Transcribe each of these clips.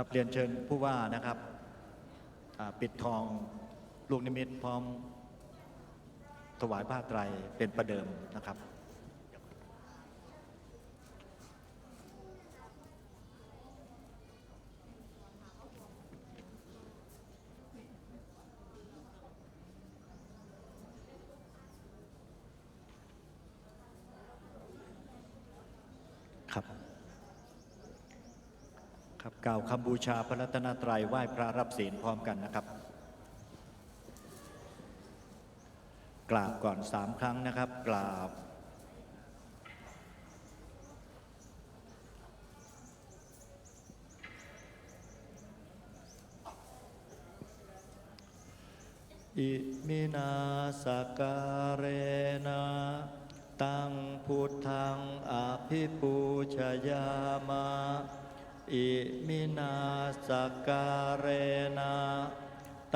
ครับเรียนเชิญผู้ว่านะครับปิดทองลูกนิมิตพร้อมถวายผ้าไตรเป็นประเดิมนะครับ คำบูชาพระรัตนตรัยไหว้พระรับศีลพร้อมกันนะครับ กราบก่อนสามครั้งนะครับ กราบอิมินาสการเนะตังพุทธังอภิปูชยามะ อิมินาสการนะ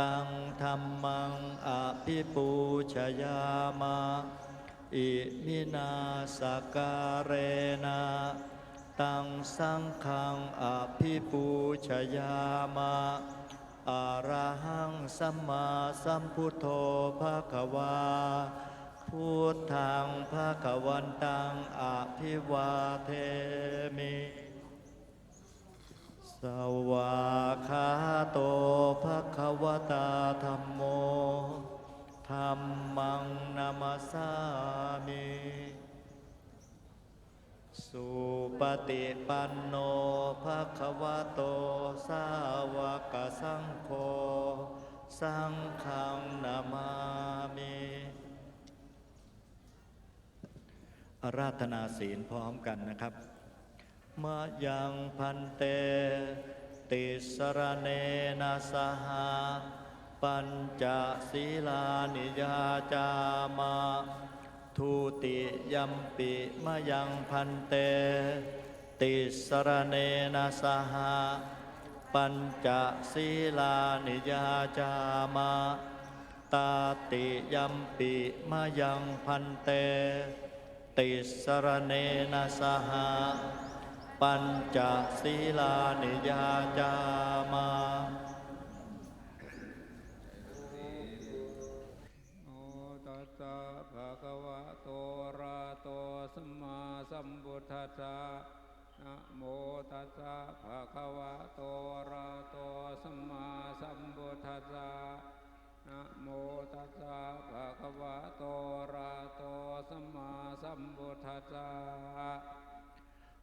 ตังธรรมังอภิปูชยามะอิมินาสการนะตังสังฆังอภิปูชยามะอะระหังสัมมาสัมพุทโธภะคะวาพุทธังภะคะวันตังอภิวาเทมิ สวาคาโตภะคะวตาธัมโมธัมมังนามาสามิสุปฏิปันโนภะคะวะโต สาวกสังโฆ สังฆังนามามิอาราธนาศีลพร้อมกันนะครับ มายังพันเต ติสรเนนะสหาปัญจศีลานิยาจามาทุติยัมปิมายังพันเต ติสรเนนะสหาปัญจศีลานิยาจามาตาติยัมปิมายังพันเต ติสรเนนะสหา ปัญจศีลานิยาจามาโอตัสสะภะคะวะโตระโตสัมมาสัมพุทธัสสะนะโมตัสสะภะคะวะโตระโตสัมมาสัมพุทธัสสะนะโมตัสสะภะคะวะโตระหะโตสัมมาสัมพุทธัสสะ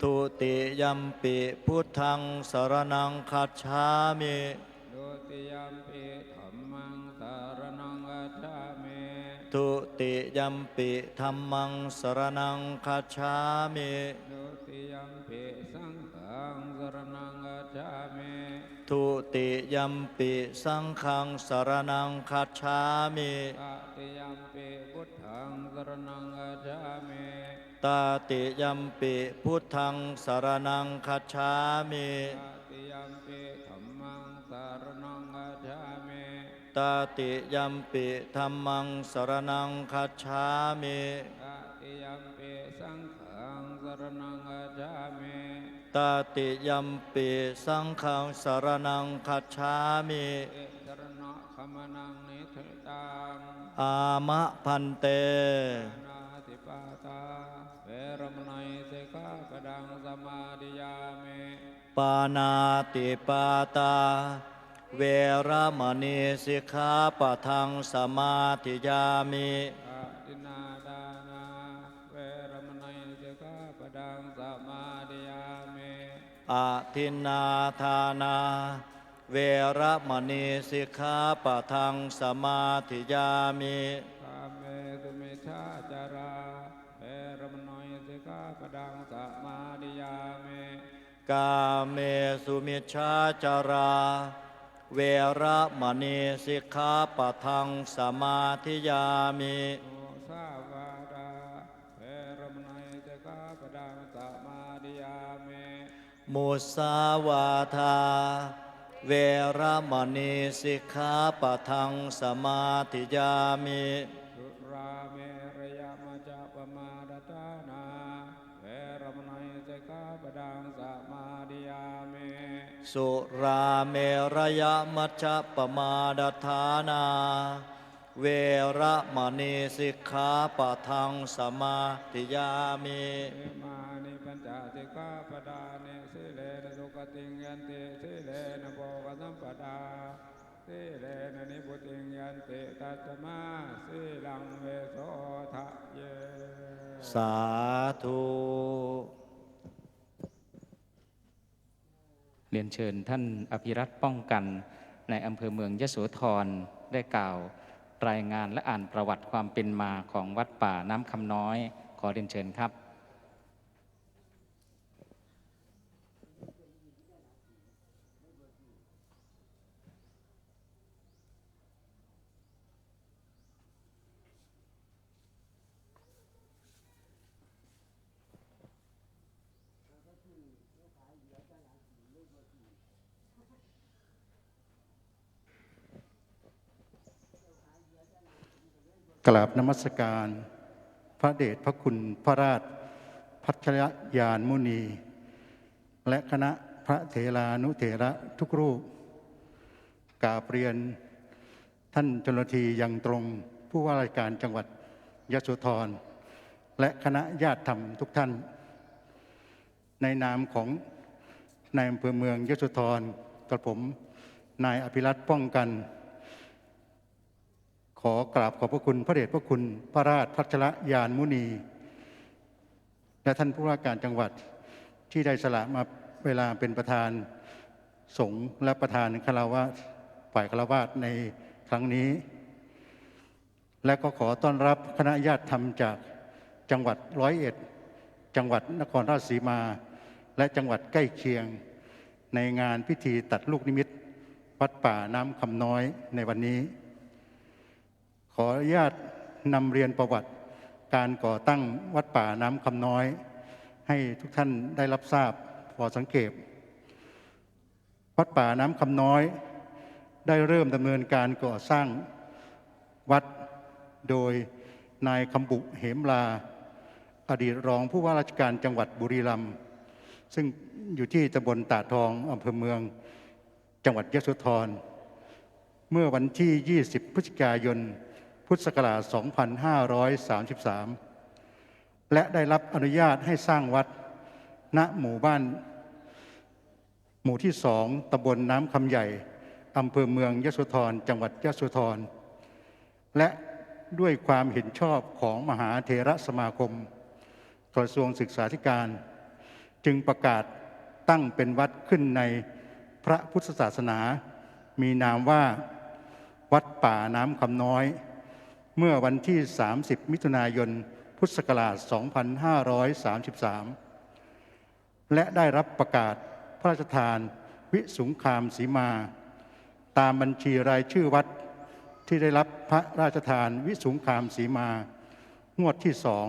ทุติยัมปิพุทธังสรณังคัจฉามิดุติยมปีธัมมังสรณังกัจฉามิทุติยัมปิธัมมังสรณังคัจฉามิดุติยมปีสังฆังสรณังกัจฉามิทุติยัมปิสังฆังสรณังคัจฉามิตติยมปีพุทธังสรณังกัจฉามิ ตาติยัมปิพุทธังสรณังคัจฉามิตติยมปีธัมมังสรณังกัจฉามิตาติยัมปิธรรมังสรณังคัจฉามิตติยมปีสังฆังสรณังกัจฉามิตาติยัมปิสังฆังสรณังคัจฉามิเอสรณะขมนังนิเทตังอามะพันเตนาติ ปานาติปาตา เวเวระมณีสิกขาปะทังสมาธิยามิอาทินนาดานาเวรมณีสิกขาปะดังสมาธิยามิอาทินนาทานาเวระมณีสิกขาปะทังสมาธิยามิกาเม กาเมสุมิชฌาจารา เวระมณีสิกขาปะทังสมาธิยามิโอสาวาดาเวรมณีสิกขาปะดังสมาธิยามิมุสาวาทา เวระมณีสิกขาปะทังสมาธิยามิ สุราเมรยมัชฌะปมาดฐานา เวระมณีสิกขาปะทังสมาธิยามิเอมานิปัญจสิกขาปดานิสิเลนะสุขติงยันติสิเลนะโภคสัมปดาสิเลนะนิพุติงยันติตัสมาสิลังเวโสทะเย สาธุ เรียนเชิญท่านอภิรัตป้องกันในอำเภอเมืองยโสธรได้กล่าว รายงานและอ่านประวัติความเป็นมาของวัดป่าน้ำคำน้อย ขอเรียนเชิญครับ กราบนมัสการ พระเดชพระคุณพระราชพัชรยานมุนี และคณะพระเถรานุเถระทุกรูปกราบเรียนท่านจนทียังตรงผู้ว่าราชการจังหวัดยโสธร และคณะญาติธรรมทุกท่าน ในนามของนายอำเภอเมืองยโสธรกระผมนายอภิรัตป้องกัน ขอกราบขอบพระคุณพระเดชพระคุณพระราชพัชรยานมุนี และท่านผู้ว่าการจังหวัดที่ได้สละมาเวลาเป็นประธานสงฆ์และประธานคารวะฝ่ายคารวะในครั้งนี้ และก็ขอต้อนรับคณะญาติธรรมจากจังหวัดร้อยเอ็ด จังหวัดนครราชสีมา และจังหวัดใกล้เคียง ในงานพิธีตัดลูกนิมิตวัดป่าน้ำคำน้อยในวันนี้ ขออนุญาตนำเรียนประวัติการก่อตั้งวัดป่าน้ำคำน้อย ให้ทุกท่านได้รับทราบพอสังเกต วัดป่าน้ำคำน้อย ได้เริ่มดำเนินการก่อสร้างวัดโดยนายคำบุเหมลา อดีตรองผู้ว่าราชการจังหวัดบุรีรัมย์ซึ่งอยู่ที่ตำบลตาทองอำเภอเมืองจังหวัดยะโสธร เมื่อวันที่ 20 พฤศจิกายน พุทธศักราช 2533 และได้รับอนุญาตให้สร้างวัด ณหมู่บ้าน หมู่ที่สองตำบลน้ำคำใหญ่อำเภอเมืองยโสธรจังหวัดยโสธร และด้วยความเห็นชอบของมหาเถระสมาคม กระทรวงศึกษาธิการ จึงประกาศตั้งเป็นวัดขึ้นในพระพุทธศาสนา มีนามว่าวัดป่าน้ำคำน้อย เมื่อวันที่ 30 มิถุนายน พุทธศักราช 2533 และได้รับประกาศพระราชทานวิสุงคามสีมา ตามบัญชีรายชื่อวัดที่ได้รับพระราชทานวิสุงคามสีมา งวดที่สอง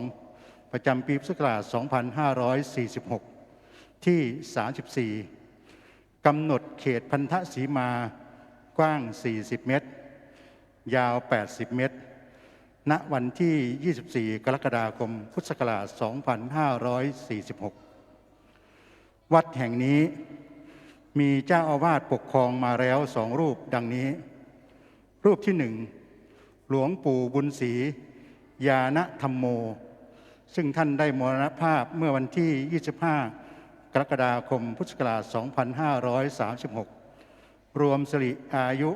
ประจำปีพุทธศักราช 2546 ที่ 34 กำหนดเขตพันธสีมากว้าง 40 เมตร ยาว 80 เมตร ณวันที่ 24 กรกฎาคม พุทธศักราช 2546 วัดแห่งนี้มีเจ้าอาวาสปกครองมาแล้วสองรูปดังนี้ รูปที่หนึ่ง หลวงปู่บุญศรียาณธรรมโม ซึ่งท่านได้มรณภาพเมื่อวันที่ 25 กรกฎาคม พุทธศักราช 2536 รวมสิริอายุ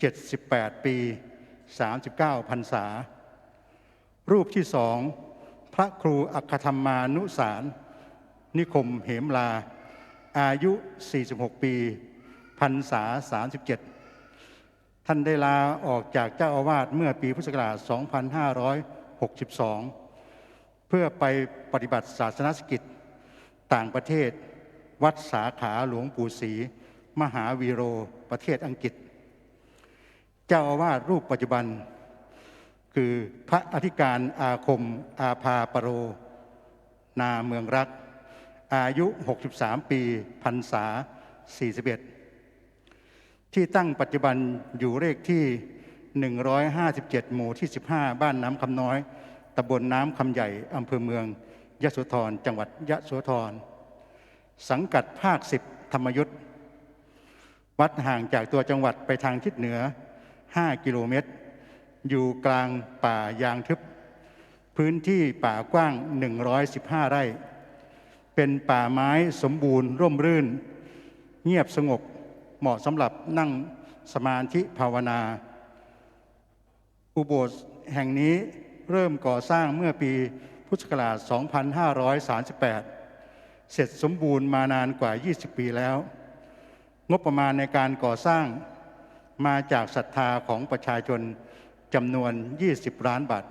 78 ปี 39พรรษา รูปที่สองพระครูอัคคธรรมานุสาร นิคมเหมลา อายุ 46 ปีพรรษา 37 ท่านได้ลาออกจากเจ้าอาวาสเมื่อปีพุทธศักราช 2562 เพื่อไปปฏิบัติศาสนกิจต่างประเทศ วัดสาขาหลวงปู่ศรีมหาวีโรประเทศอังกฤษ เจ้าอาวาสรูปปัจจุบัน คือพระอธิการอาคมอาภาปโร นาเมืองรัก อายุ 63 ปีพรรษา 41 ที่ตั้งปัจจุบันอยู่เลขที่ 157 หมู่ที่ 15 บ้านน้ำคำน้อยตำบลน้ำคำใหญ่อำเภอเมืองยะโสธรจังหวัดยะโสธรสังกัดภาค 10 ธรรมยุทธวัดห่างจากตัวจังหวัดไปทางทิศเหนือ 5 กิโลเมตร อยู่กลางป่ายางทึบ พื้นที่ป่ากว้าง 115 ไร่ เป็นป่าไม้สมบูรณ์ร่มรื่น เงียบสงบเหมาะสำหรับนั่งสมาธิภาวนา อุโบสถแห่งนี้เริ่มก่อสร้างเมื่อปีพุทธศักราช 2538 เสร็จสมบูรณ์มานานกว่า 20 ปีแล้ว งบประมาณในการก่อสร้าง มาจากศรัทธาของประชาชนจำนวน 20 ล้านบาท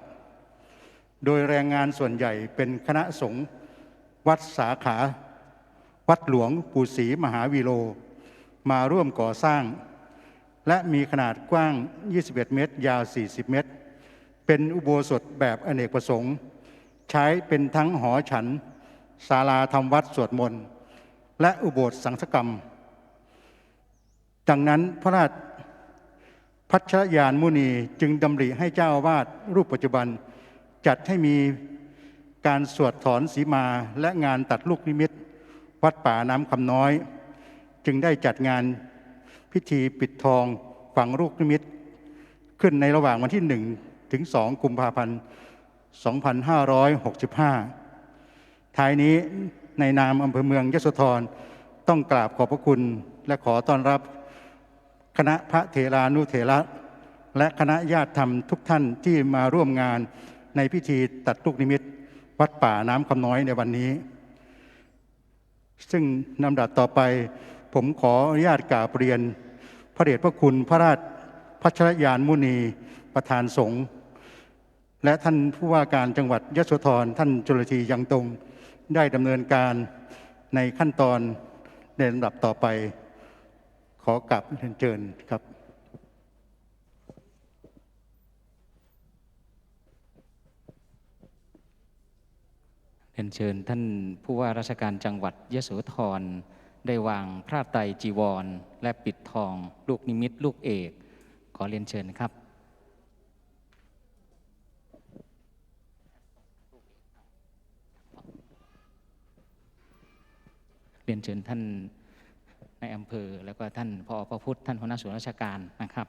โดยแรงงานส่วนใหญ่เป็นคณะสงฆ์วัดสาขา วัดหลวงปู่ศรีมหาวีโรมาร่วมก่อสร้าง และมีขนาดกว้าง 21 เมตร ยาว 40 เมตร เป็นอุโบสถแบบอเนกประสงค์ ใช้เป็นทั้งหอฉันศาลาทำวัดสวดมนต์ และอุโบสถสังฆกรรม ดังนั้นพระราช พัชรยานมุนีจึงดำริให้เจ้าอาวาสรูปปัจจุบัน จัดให้มีการสวดถอนสีมาและงานตัดลูกนิมิต วัดป่าน้ำคำน้อย จึงได้จัดงานพิธีปิดทองฝังลูกนิมิต ขึ้นในระหว่างวันที่ 1 ถึง 2 กุมภาพันธ์ 2565 ท้ายนี้ในนามอำเภอเมืองยโสธรต้องกราบขอบพระคุณและขอต้อนรับ คณะพระเถรานุเถระและคณะญาติธรรมทุกท่านที่มาร่วมงานในพิธีตัดลูกนิมิต วัดป่าน้ำคำน้อยในวันนี้ ซึ่งลำดับต่อไป ผมขออนุญาตกราบเรียน พระเดชพระคุณพระราชพัชรยานมุนีประธานสงฆ์และท่านผู้ว่าการจังหวัดยโสธรท่านจุลธียังตรงได้ดำเนินการในขั้นตอนในลำดับต่อไป อกลับเรียนเชิญครับเรียนเชิญท่านผู้ว่าราชการจังหวัดยโสธรได้วางพระไตรจีวร และปิดทอง ลูกนิมิตลูกเอก ขอเรียนเชิญครับเรียนเชิญท่าน ในอำเภอ แล้วก็ท่านพอพระพุทธท่านหัวหน้าส่วนราชการนะครับ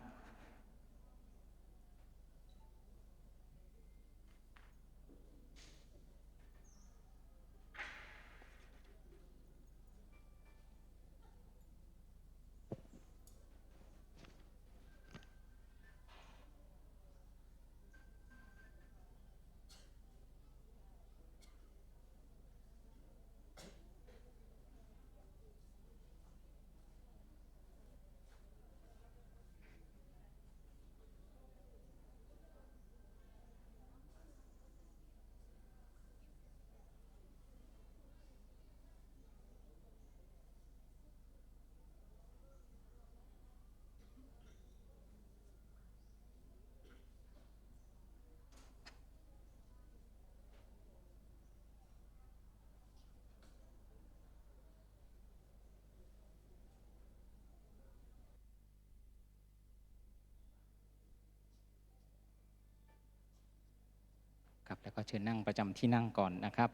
แล้วก็เชิญนั่งประจำที่นั่งก่อนนะครับ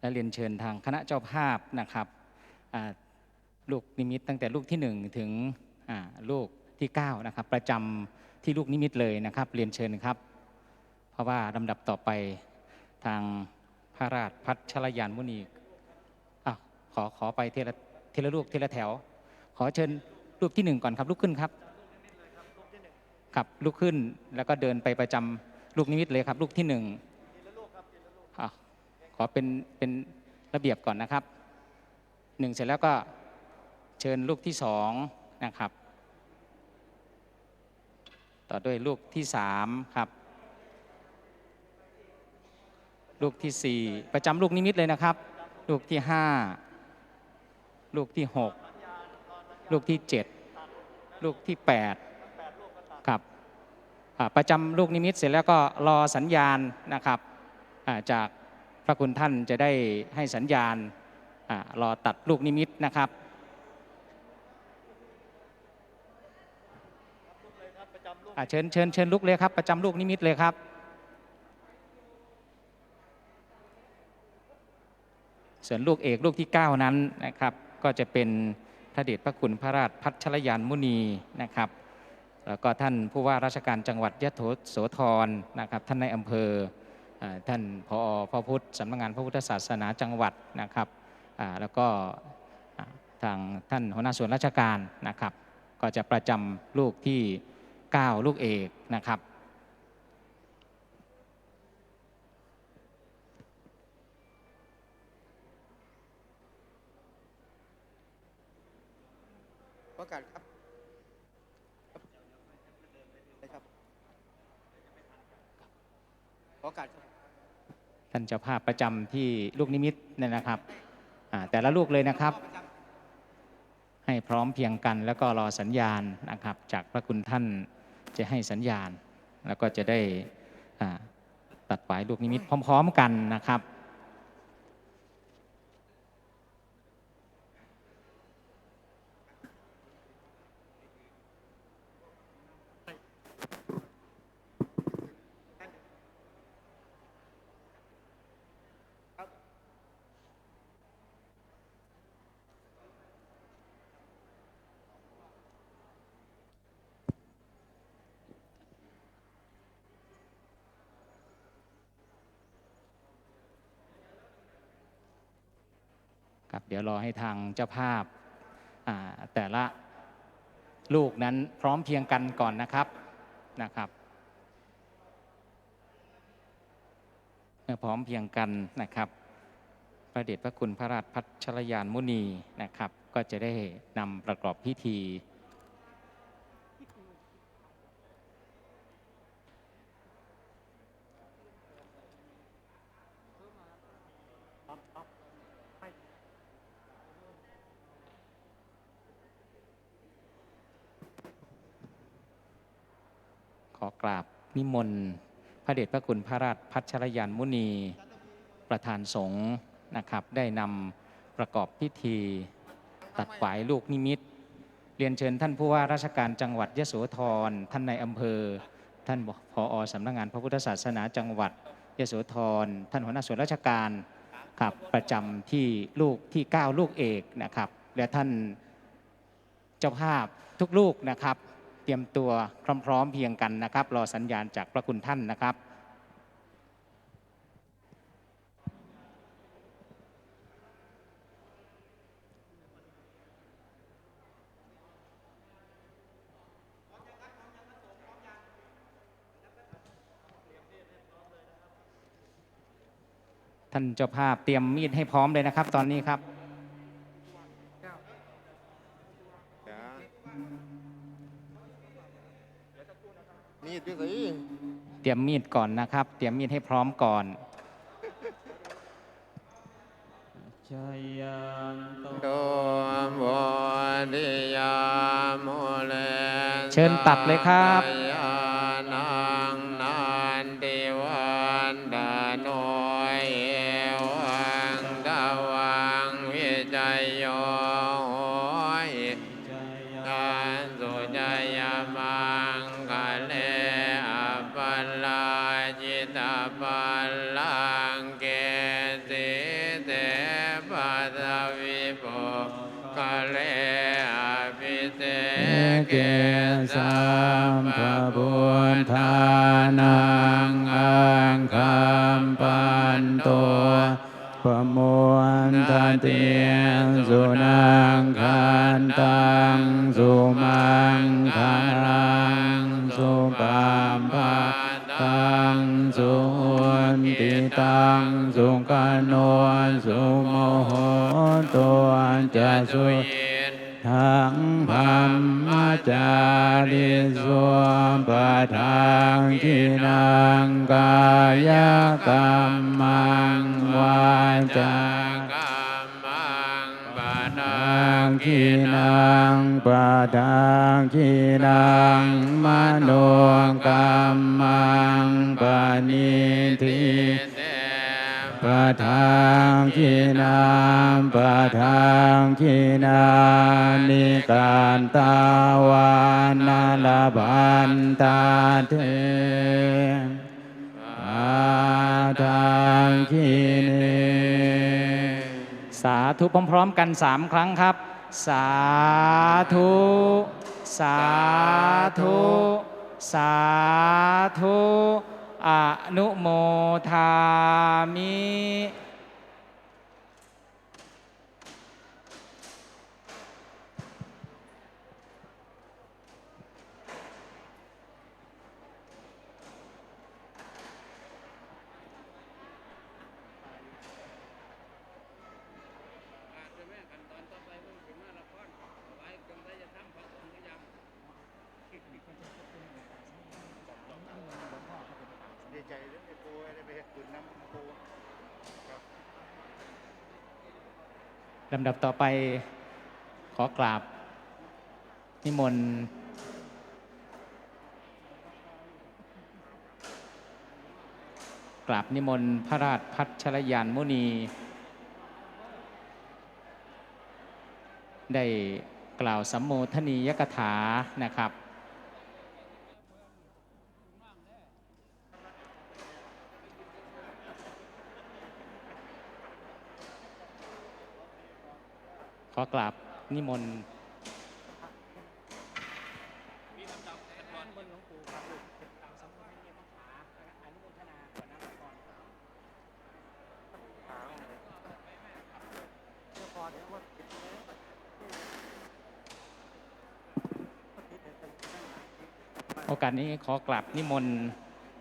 และเรียนเชิญทางคณะเจ้าภาพนะครับลูกนิมิตตั้งแต่ลูกที่ 1 ถึงลูกที่9นะครับประจำที่ลูกนิมิตเลยนะครับ เรียนเชิญครับ เพราะว่าลำดับต่อไปทางพระราชพัชรยานมุนีอะขอขอไปเทละเทละลูกเทละแถว ขอเชิญรูปที่หนึ่งก่อนครับลุกขึ้นครับครับลุกขึ้นแล้วก็เดินไปประจำลูกนิมิตเลยครับลูกที่หนึ่ง ขอเป็นเป็นระเบียบก่อนนะครับหนึ่งเสร็จแล้วก็เชิญลูกที่สองนะครับ ต่อด้วยลูกที่สามครับ ลูกที่สี่ประจำลูกนิมิตเลยนะครับ ลูกที่ห้าลูกที่หกลูกที่เจ็ดลูกที่แปดครับประจำลูกนิมิตเสร็จแล้วก็รอสัญญาณนะครับจาก ระคุณท่านจะได้ให้สัญญาณรอตัดลูกนิมิตนะครับเชิญเชิญเชิญลุกเลยครับ ประจำลูกนิมิตเลยครับส่วนลูกเอกลูกที่ 9 นั้นนะครับ ก็จะเป็นพระเดชพระคุณพระราชพัชรยานมุนีนะครับ แล้วก็ท่านผู้ว่าราชการจังหวัดยะโสธรนะครับ ท่านในอำเภอ ท่านพอพระพุทธสำนักงานพระพุทธศาสนาจังหวัดนะครับแล้วก็ทางท่านหัวหน้าส่วนราชการนะครับ ก็จะประจำลูกที่ 9 ลูกเอกนะครับ ประกาศครับนะครับ ขอการท่านเจ้าภาพประจำที่ลูกนิมิตเนี่ยนะครับแต่ละลูกเลยนะครับ ให้พร้อมเพียงกันแล้วก็รอสัญญาณนะครับ จากพระคุณท่านจะให้สัญญาณ แล้วก็จะได้ตัดปลายลูกนิมิตพร้อม ๆ กันนะครับ ครับเดี๋ยวรอให้ทางเจ้าภาพแต่ละลูกนั้นพร้อมเพียงกันก่อนนะครับนะครับเมื่อพร้อมเพียงกันนะครับพระเดชพระคุณพระราชพัชรยานมุนีนะครับ ก็จะได้นำประกอบพิธี ขอกราบ นิมนต์ พระเดชพระคุณพระราชพัชรยานมุนี ประธานสงฆ์นะครับ ได้นำประกอบพิธี ตัดฝายลูกนิมิต เรียนเชิญท่านผู้ว่าราชการจังหวัดยโสธร ท่านในอำเภอ ท่านผอสำนักงานพระพุทธศาสนาจังหวัดยโสธร ท่านหัวหน้าส่วนราชการครับประจำที่ลูกที่ 9 ลูกเอกนะครับ และท่านเจ้าภาพทุกลูกนะครับ ตรียมตัวพร้อมๆเพียงกันนะครับ รอสัญญาณจากพระคุณท่านนะครับท่านเจ้าภาพเตรียมมีดให้พร้อมเลยนะครับ ตอนนี้ครับ มีดด้วยสิเตรียมมีดก่อนนะครับ เตรียมมีดให้พร้อมก่อนโดมวดิยามุเลเชิญตัดเลยครับ เตีย ปะทังทินังปะทังทินานิการตาวานาลพันตาเทอาทังคิเนสาธุพร้อมๆกันสามครั้งครับ สาธุ สาธุ สาธุ อนุโมทามิ ดีใจเรื่องไอ้ปูได้ไปเห็ดบุญน้ำปู ลำดับต่อไปขอกราบ นิมนต์กราบนิมนต์พระราชพัชรยานมุนี ได้กล่าวสัมโมทนียกถานะครับ อกราบนิมนต์โอกาสนี้ขอกราบนิมนต์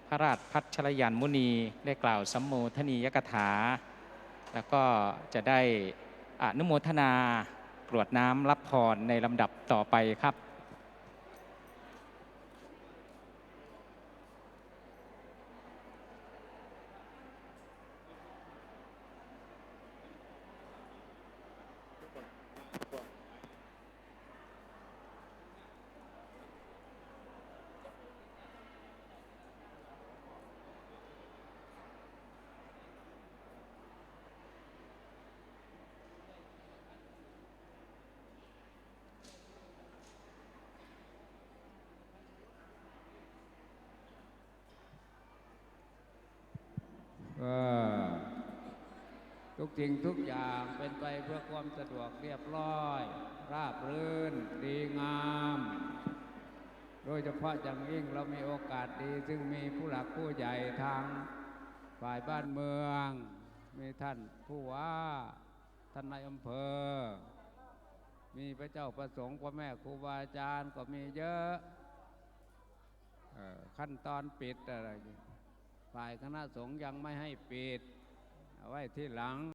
พระราชพัชรยานมุนีได้กล่าวสัมโมทนียกถา แล้วก็จะได้ อนุโมทนากรวดน้ำรับพรในลำดับต่อไปครับ ทุกสิ่งทุกอย่างเป็นไปเพื่อความสะดวกเรียบร้อย ราบรื่น ดีงาม โดยเฉพาะอย่างยิ่งเรามีโอกาสดี ซึ่งมีผู้หลักผู้ใหญ่ทางฝ่ายบ้านเมือง มีท่านผู้ว่าท่านนายอำเภอ มีพระเจ้าประสงค์พ่อแม่ครูบาอาจารย์ก็มีเยอะขั้นตอนปิดอะไรฝ่ายคณะสงฆ์ยังไม่ให้ปิด ไว้ที่หลัง